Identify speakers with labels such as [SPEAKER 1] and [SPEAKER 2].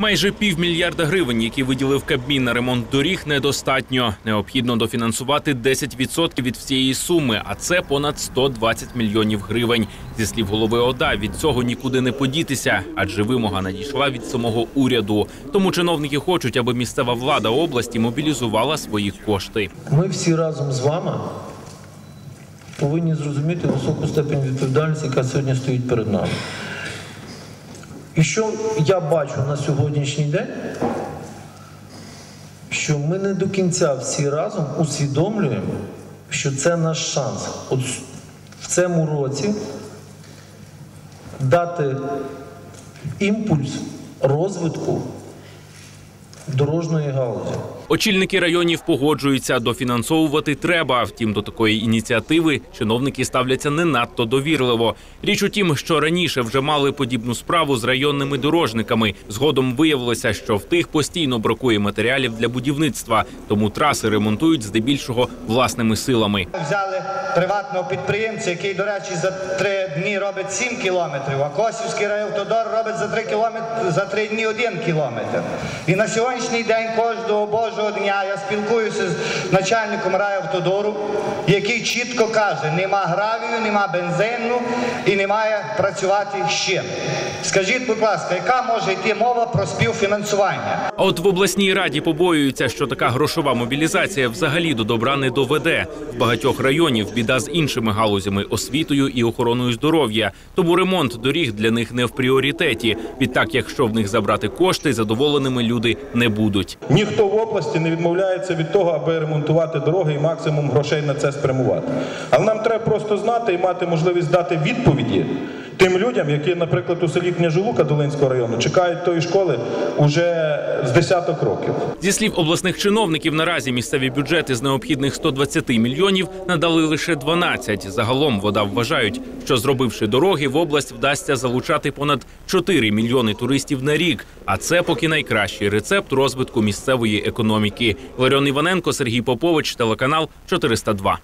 [SPEAKER 1] Майже півмільярда гривень, які виділив Кабмін на ремонт доріг, недостатньо. Необхідно дофінансувати 10% від всієї суми, а це понад 120 мільйонів гривень. Зі слів голови ОДА, від цього нікуди не подітися, адже вимога надійшла від самого уряду. Тому чиновники хочуть, аби місцева влада області мобілізувала свої кошти.
[SPEAKER 2] Ми всі разом з вами повинні зрозуміти високу степень відповідальності, яка сьогодні стоїть перед нами. І що я бачу на сьогоднішній день, що ми не до кінця всі разом усвідомлюємо, що це наш шанс. От в цьому році дати імпульс розвитку дорожньої галузі.
[SPEAKER 1] Очільники районів погоджуються, дофінансовувати треба. Втім, до такої ініціативи чиновники ставляться не надто довірливо. Річ у тім, що раніше вже мали подібну справу з районними дорожниками. Згодом виявилося, що в тих постійно бракує матеріалів для будівництва, тому траси ремонтують здебільшого власними силами.
[SPEAKER 3] Взяли приватного підприємця, який, до речі, за три дні робить 7 кілометрів, а Косівський райавтодор робить за три кілометри за три дні один кілометр. І на сьогоднішній день кожного божого дня я спілкуюся з начальником райавтодору, який чітко каже: нема гравію, нема бензину і немає працювати чим. Скажіть, будь ласка, яка може йти мова про співфінансування?
[SPEAKER 1] А от в обласній раді побоюються, що така грошова мобілізація взагалі до добра не доведе. В багатьох районів біда з іншими галузями освітою і охороною здоров'я. Тому ремонт доріг для них не в пріоритеті. Відтак, якщо в них забрати кошти, задоволеними люди не будуть.
[SPEAKER 4] Ніхто в області не відмовляється від того, аби ремонтувати дороги і максимум грошей на це спрямувати. Але нам треба просто знати і мати можливість дати відповіді тим людям, які, наприклад, у селі Княжелука Долинського району чекають тої школи уже з десяток років.
[SPEAKER 1] Зі слів обласних чиновників, наразі місцеві бюджети з необхідних 120 мільйонів надали лише 12. Загалом вода вважають, що зробивши дороги, в область вдасться залучати понад 4 мільйони туристів на рік. А це поки найкращий рецепт розвитку місцевої економіки. Ларіон Іваненко, Сергій Попович, телеканал 402.